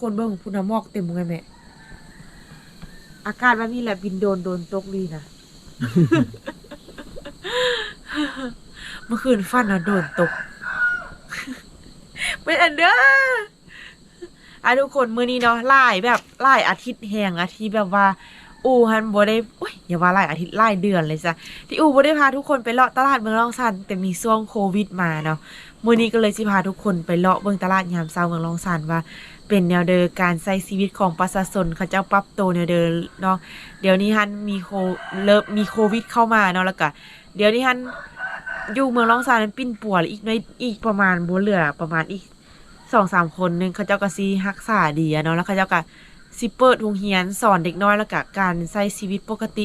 คนเบิ่งพุ่นน่ะหมอกเต็มเลยแม่อากาศแบบนี้แหละบินโดนโดนตกลีนะ เมื่อคืนฟันน่ะโดนตก เป็นอันเด้ออะทุกคนมื้อนี้เนาะหลายแบบหลายอาทิตย์แห่งอาทิตย์แบบว่า อูฮันบ่ได้โอ้ยอย่าว่าหลายอาทิตย์หลายเดือนเลยจ้ะที่อูบ่ได้พาทุกคนไปเลาะตลาดเมืองรองสันแต่มีช่วงโควิดมาเนาะมื้อนี้ก็เลยสิพาทุกคนไปเลาะเบิ่งตลาดยามเช้าเมืองรองสันว่า เป็นแนวเดินการใช้ชีวิตของประชาชนเขาเจ้าปรับตัวแนวเดินเนาะเดี๋ยวนี้ฮันมีโคเริ่มมีโควิดเข้ามาเนาะแล้วก็เดี๋ยวนี้ฮันอยู่เมืองรองสันมันปิ้นปัวอีกน้อยอีกประมาณบ่เหลือประมาณอีกสองสามคนนึงเขาเจ้าก็สิรักษาดีเนาะแล้วเขาเจ้าก็สิเปิดโรงเรียนสอนเด็กน้อยแล้วก็การใช้ชีวิตปกติ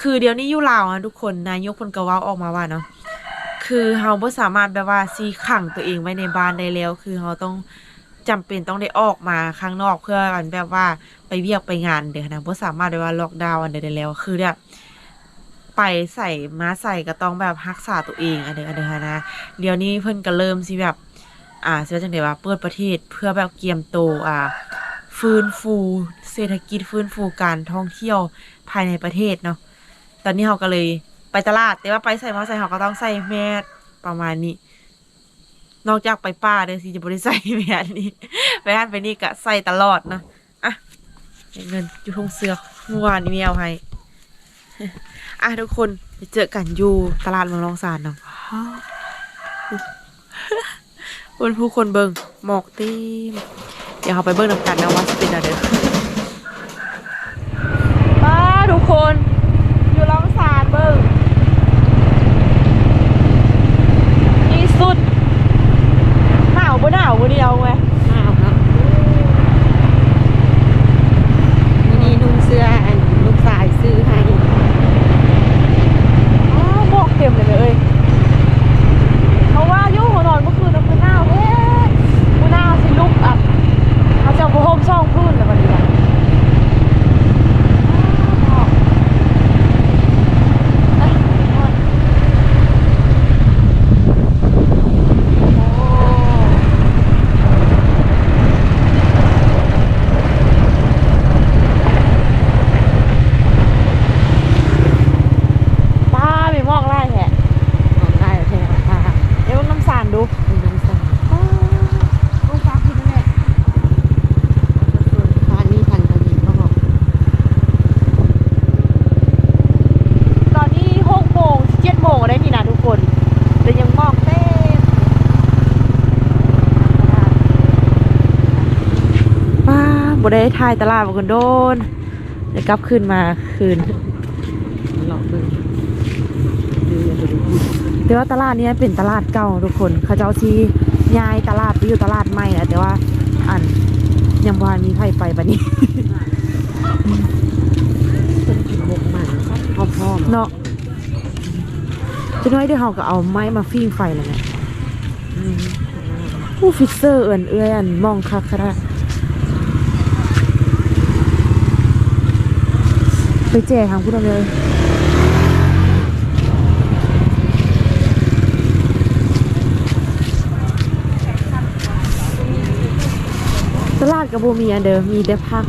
คือเดี๋ยวนี้อยู่ลาวอะทุกคนนายกพิ่นก็เว้าออกมาว่าเนาะคือเฮาบ่สามารถแบบว่าสิขังตัวเองไว้ในบ้านได้แล้ว คือเฮาต้อง จำเป็นต้องได้ออกมาข้างนอกเพื่อกันแบบว่าไปเวียกไปงานเด้อนะบ่สามารถได้ว่าล็อกดาวน์อันใดได้แล้วคือแบบไปใส่มาใส่ก็ต้องแบบรักษาตัวเองอันเด้ออันเด้อนะเดี๋ยวนี้เพิ่นก็เริ่มสิแบบ อ่าเสิว่าจังได๋ว่าเปิดประเทศเพื่อแบบเกียมโตอ่าฟื้นฟูเศรษฐกิจฟื้นฟูการท่องเที่ยวภายในประเทศเนาะตอนนี้เราก็เลยไปตลาด แต่ว่าไปใส่มาใส่เราก็ต้องใส่แมสประมาณนี้ นอกจากไปป้าเด้อสิจะบริใส่แมสนี่ไปอันไปนี่ก็ใส่ตลอดนะอะเงินอยู่ทงเสือเมื่อวานนี้ไม่เอาให้อะทุกคนไปเจอกันอยู่ตลาดเมืองรองสารเนาะบนผู้คนเบิงหมอกต็มเดี๋ยวเขาไปเบิ้งน้ำกันนะว่าจะเป็นอะไรป้าทุกคน อยู่ล่องสารเบิ้งนี่สุด หนาวบ่หนาวบ่เดียวไง อ้าวเนาะวันนี้นุ่งเสื้ออันลูกสายซื้อให้ อ้าวหมอกเต็มเลยเอ้ยเพราะว่าอยุ่หัวนอนเมื่อคืนน้ำคือหนาวเอ๊ะกูหนาวสิลุกอะเขาจะเอาผ้าห่มช่องพื้นแล้วมันดีอะอ้าวหมอกเอ้ยนอนโอ้ ป้าไม่มอกไล่แหะ ออกได้แท้ค่ะ เดี๋ยวน้ำสารดู เป็นน้ำส้ม ลูกฟ้ากินแม่ ทานนี่พันกะหรี่ก็บอก ตอนนี้หกโมงเจ็ดโมงได้นี่นะทุกคน แต่ยังมอกเต็มป้า บ่ได้ถ่ายตลาดบ่กันโดนเดี๋ยวกลับคืนมาคืนหลอกเบิ่งดูอย่าดูดูแต่ว่าตลาดเนี้ยเป็นตลาดเก่าทุกคนเขาเจ้าที่ย้ายตลาดไปอยู่ตลาดใหม่นะแต่ว่าอันยังบ่มีใครไปบัดนี้เป็นกินบกมันพร้อมๆเนาะจะน้อยเดี๋ยวเราก็เอาไม้มาฟิ้งไฟเลยนะอืมผู้ฟิกเซอร์เอื่นเอื้อยอันมองคักค่ะ ไปแจกทางผู้ดำเลยตลาดกับโบมีอันเดิมมีแต่พัก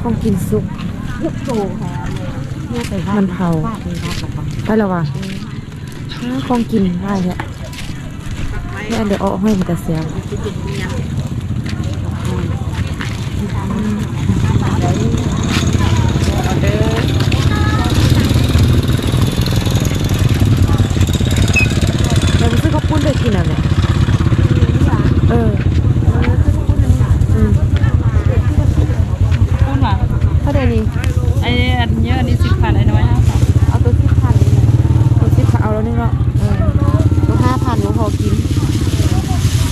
ของกินสุกเนี่ยไปมันเผาฟดเลยนะบอกว่าไปแล้ววะของกินได้แหละนี่อันเดี๋ยวเอาห้มันจะเสียเราไปซื้อข้าวปุ้นไปกินอะแม่เอออืม พูดว่า เท่าไหร่นี่ ไอ้อันเยอะอันนี้สิบพันไอ้น้อยห้าพัน เอาตัวที่พันตัวที่พันเอาแล้วนี่เนาะเออ ตัวห้าพันก็พอกิน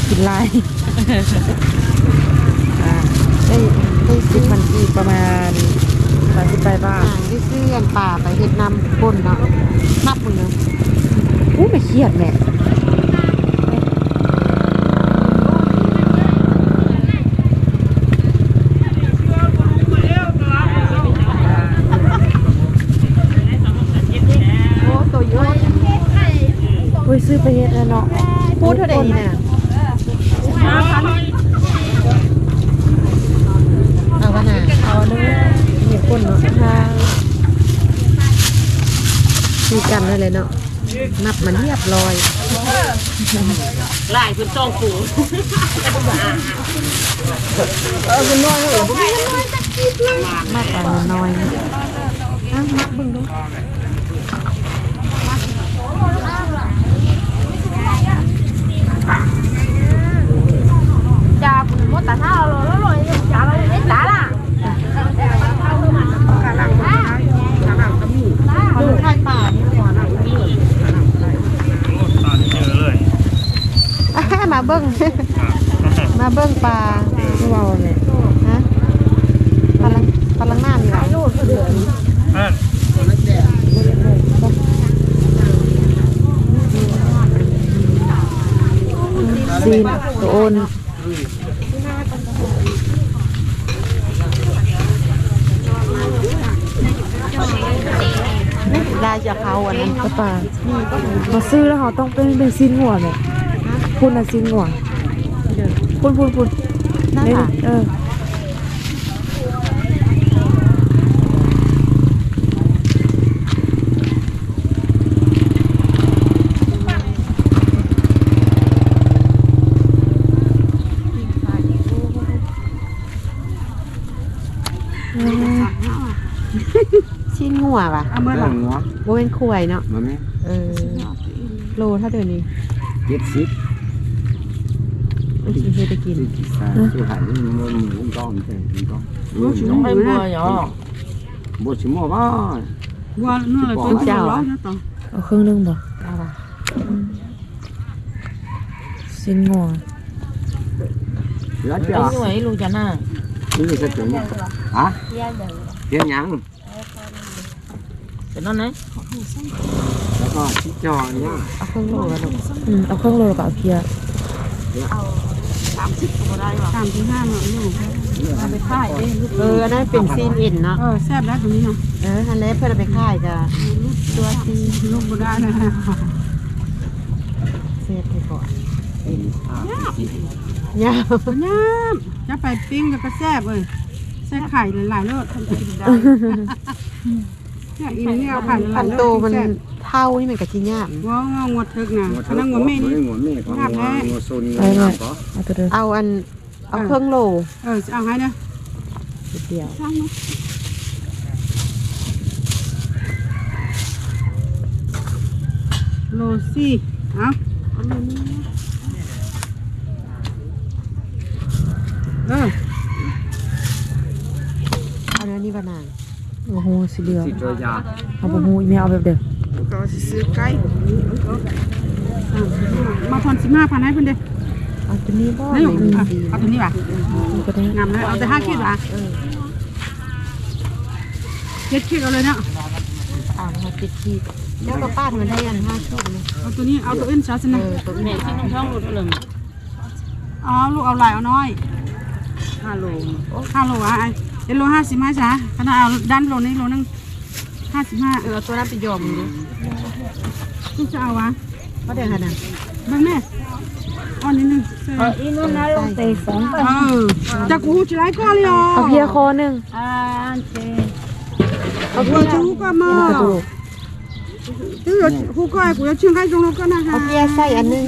กินลาย อ่าได้ได้สิบพันกีบประมาณสามสิบแปดบา อ่า ท ได้ซื้ออันป่าไปเฮ็ดน้ำก้ นเนาะนับหมดเลยอู้ไม่เครียดแม่โอ้ตัวเยอะอุ้ยซื้อไปเฮ็ดแล้วเนาะพูดเท่าไหร่นี่น่ะสิบห้าเอาว่าหาเอาเด้อเหยียบก้นเนาะทาง มีกันนั่นเลยเนาะนับมันเรียบร้อยหลายคุณจ้องกูมากกว่าน้อยนะอ้าวมักเบิ่งดูดูไข่ป่านี่หัวหนังนี่ เจอเลย อะมาเบิ้ ง มาเบิ้งปลาไม่เบาเลยฮะปลาลังปลาลังหน้ามีหลายอะซีนตัวโอนลายจากเขาอันนั้นกระป่ามาซื้อแล้วเขาต้องเป็นเป็นซินหัวเนี่ย คุณน่ะซินหัวคุณคุณคุณน่าเนี่ยรักเออชิ้นงัวป่ะเอาเมื่อหลังหัวโบเป็นขวยเนาะมาไหมเออโลถ้าเดี๋ยวนี้เจ็ดสิบไม่คิดให้ได้ กินสามสิบห้านี่มันหมูก้อนใช่หมูก้อนหมูชิมไม่บัวเหรอบัวชิมว่าบ้าว่านู่นเลยตัวเจ้านะต่อเอาเครื่องนึงบ่เอาป่ะซินหัวแล้วจ้ะหน่วยลูกจะน่านี่จะถึงฮะเพียงยังเป็นนั่นไหนแล้วก็ชิจอเนี่ยเอาเครื่องโลแล้วลูกอืมเอาาเคียร์สามสิบก็ได้ว่ะสามสิบห้าเนาะลูกเอาไปค่ายเองลูกเอออันนั้นเป็นซีนเอ็นเนาะเออแซ่บแล้วตรงนี้เนาะเอออันนี้เพื่อนเอาไปค่ายกับตัวซีนลูกบ่ได้นะเซฟไปก่อนยาวย่ามจะไปปิ้งก็แซ่บเลยใส่ไข่หลายๆรสทำกินได้ เนี่ยอีนี่เอาไข่หลาพัยนๆรสโตมันเท่านี่มันกับชิ้นยากว้าวงวดทึกนะหัวอัเธนอนั้นงวดแม่นี่หัวแม่ของหัวโซนหัวน้ำก็เอาตัวเดิมเอาอันเอาเครื่องโลเออเอาให้นะนิดเดียวช่างนะโลซี่เอาเออ อันนั้นนี่บานาน โอ้โห สีเหลืองสิตัวยาเอาบ่ฮู้อีแม่เอาแบบเดิมก็ซื้อไก่มาผ่อนสิบห้าพันให้เพิ่นเด้เอาตัวนี้บ่นี่ไม่มีซีนเอาตัวนี้ว่ะมันก็ได้งามเลยเอาแต่ห้าขีดว่ะเจ็ดขีดเอาเลยเนาะอ่ามาติดขีดแล้วก็ป้าทำมันได้อันห้าขีดเลยเอาตัวนี้เอาตัวอื่นซะสิเอนะอตัวนี้ที่น้องช่องรุดเลยเอาลูกเอาหลายเอาน้อยห้าโลห้าโลอะไอ้ เจ็ดโลห้าสิบห้าจ้ะขนาดเอาด้านโลนี้โลนึงห้าสิบห้าเออเอาตัวนั้นไปยอมดูลูกจะเอาวะก็ได้ขนาดเบิ่งแม่เอันนี้นึงอีนู้นนะลงเตะสองเออจะกูจะไล่ก้อนเลยเอาเพียคอหนึงอ่าเจเอากูเพียจะหูก็มากระดูก tu hu ko ku ya chung kai jong lo ka na ha เอาเพียใส่อันนึง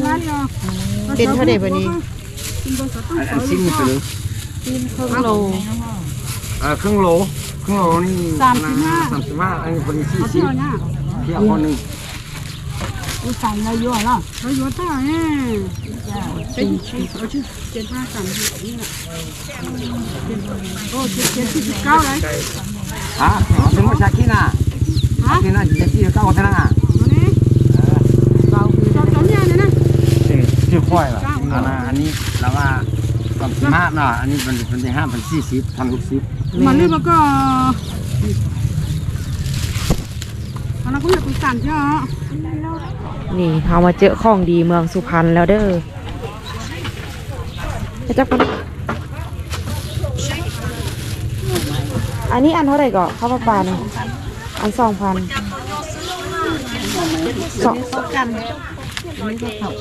เป็นเท่าใดบัดนี้อันซิมไปเลยซีนเครื่องโล เออครึ่งโลครึ่งโลนี่สามสิบห้าอันนี้คนสี่สิบเที่ยวคนหนึ่ง u sai la yo la la yo ta eh เป็นเอาชื่อเจ็ดห้าสามนี่น่ะโอ้เจ็ดเจ็ดสิบเก้าเลยฮะถึงว่าชาคิน่ะคิน่าจะที่เก้าขนาดอันนี้เบาคือตอนตอนนี้เนี่ยนะ ชื่อค่อยล่ะอันอันนี้เราว่าสามสิบห้าเนาะอันนี้เป็นเป็นที่ห้าเป็นสี่สิบพันหกสิบ มันเลยมันก็อันนั้นก็อยากไปสั่นเจ้านี่เฮามาเจอของดีเมืองสุพรรณแล้วเด้อไปจับกันอันนี้อันเท่าไหร่ก็ข้าวปลาปลาเนี่ยอันสองพันสองเขา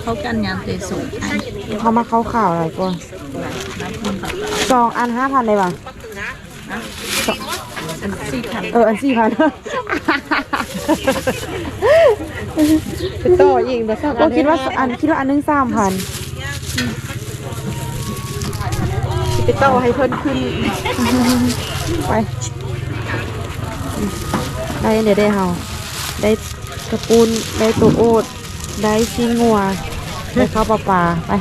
เขากันยามเตะสูงอันเขามาเข้าข่าวอะไรก่อนสองอันห้าพันเลยป่ะอัน สี่พันเอออันสี่พันเป็นต่ออีกแบบก็คิดว่าอันคิดว่าอันหนึงสามพันไปต่อให้เพิ่นขึ้นไปได้เดี๋ยวได้เฮาได้กระปุนได้ตัวโอดได้ซีงัวได้ข้าวปลาปลาไป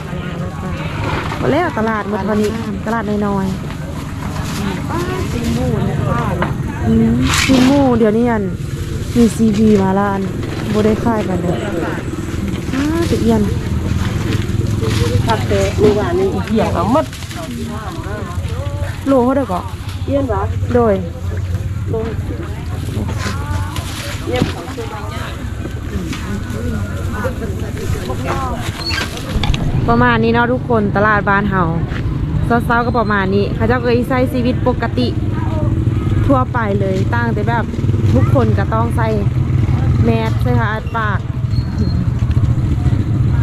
หมดแล้วตลาดหมดวันนี้ตลาดน้อยๆ ซีมูอืมซีมูเดี๋ยวนี้อันมีซีพีมาล้วอันโบได้ค่ายกันเลยอ้าตะเอียนพักเตะมือวานนี่เหี้ยก็หมดโลเขาได้ก่อเยี่ยนวะโดยเยี่ยมประมาณนี้เนาะทุกคนตลาดบ้านเฮา เช้าๆก็ประมาณนี้เขาเจ้าก็ใช้ชีวิตปกติทั่วไปเลยตั้งแต่แบบทุกคนก็ต้องใส่แมสใส่ผ้าอัดปาก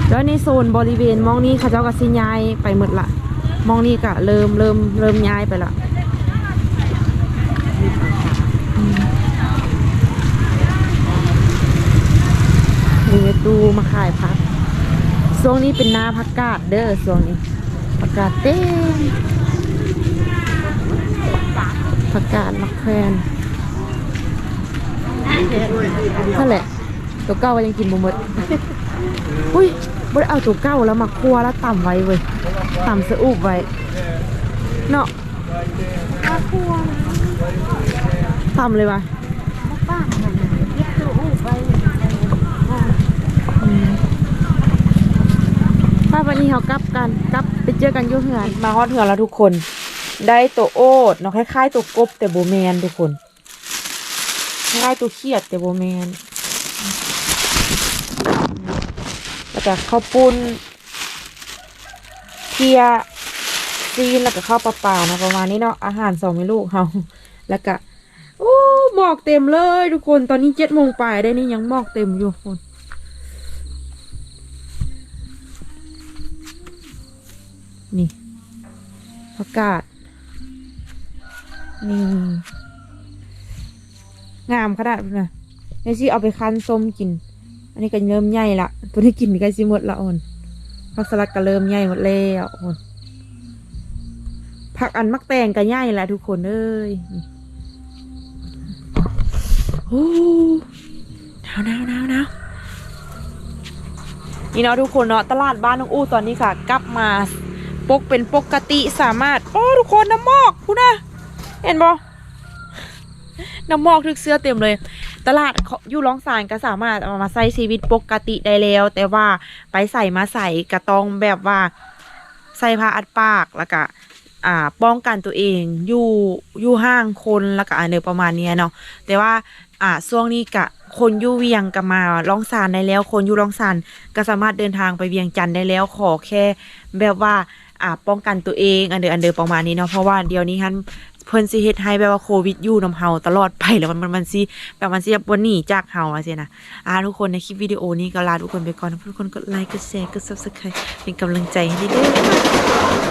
แล้วในโซนบริเวณมองนี้เขาเจ้าก็สิย้ายไปหมดละมองนี้ก็เริ่มเริ่มเริ่มย้ายไปละมมีตู้มาขายพักช่วงนี้เป็นหน้าพักกาดเด้อช่วงนี้ พักกาดเต้มพักกาดมักแควนนั่นแหละ ตัวเก้าก็ยังกินบ่หมดอุ้ยบ่ได้เอาตัวเก้าแล้วมาคั่วแล้วต่ำไว้เว้ยต่ำสะอุบไว้เนาะต่ำเลยวะอืมป้าวันนี้เขากลับกันกลับ ไปเจอกันยุ่เหือนมาฮอดเหือนแล้วทุกคน ได้ตัวโอดเนาะคล้ายๆตัวกบแต่โบแมนทุกคนคล้ายๆตัวเขียดแต่โบแมนแล้วก็ข้าวปุ้นเพียซีนแล้วก็ข้าวปลาปลานะประมาณนี้เนาะอาหารสองเมนูเฮาแล้วก็โอ้หมอกเต็มเลยทุกคนตอนนี้เจ็ดโมงปลายได้นี่ยังหมอกเต็มอยู่คน นี่ประกาศนี่ งามขนาดนั้นนะเดี๋ยวสิเอาไปคั้นส้มกิน อันนี้ก็เริ่มใหญ่ละตัวที่กินก็สิหมดละอ่อนผักสลัดก็เริ่มใหญ่หมดแล้วอ่อนผักอันมักแตงก็ใหญ่ละทุกคนเอ้ยโอ้หนาวหนาวหนาวหนาวนี่เนาะทุกคนเนาะตลาดบ้านน้องอู้ตอนนี้ค่ะ กลับมา ปกเป็นปกติสามารถ โอ้ทุกคนน้ำมอกพูดนะเห็นบ่น้ำมอกทึกเสื้อเต็มเลย ตลาดเขาอยู่ร้องสารก็สามารถเอามาใส่ชีวิตปกติได้แล้ว แต่ว่าไปใส่มาใส่ก็ต้องแบบว่า ใส่ผ้าอัดปากแล้วก็อ่าป้องกันตัวเองอยู่อยู่ห่างคนแล้วก็อันเดียวประมาณเนี้ยเนาะแต่ว่าอ่าช่วงนี้กะคนอยู่เวียงก็มาร้องสารได้แล้ว คนอยู่ร้องสารก็สามารถเดินทางไปเวียงจันทน์ได้แล้วขอแค่แบบว่า อ่าป้องกันตัวเองอันเดอร์อันเดอร์ประมาณนี้เนาะเพราะว่าเดี๋ยวนี้ฮันเพิ่นสิเฮ็ดให้แบบว่าโควิดอยู่นำเฮาตลอดไปแล้วมันมันมันสิแบบมันสิบ่หนีจากเฮาว่าซี่นะอ่าทุกคนในคลิปวิดีโอนี้ก็ลาทุกคนไปก่อนทุกคนกดไลค์กดแชร์กด subscribe เป็นกำลังใจให้ด้วย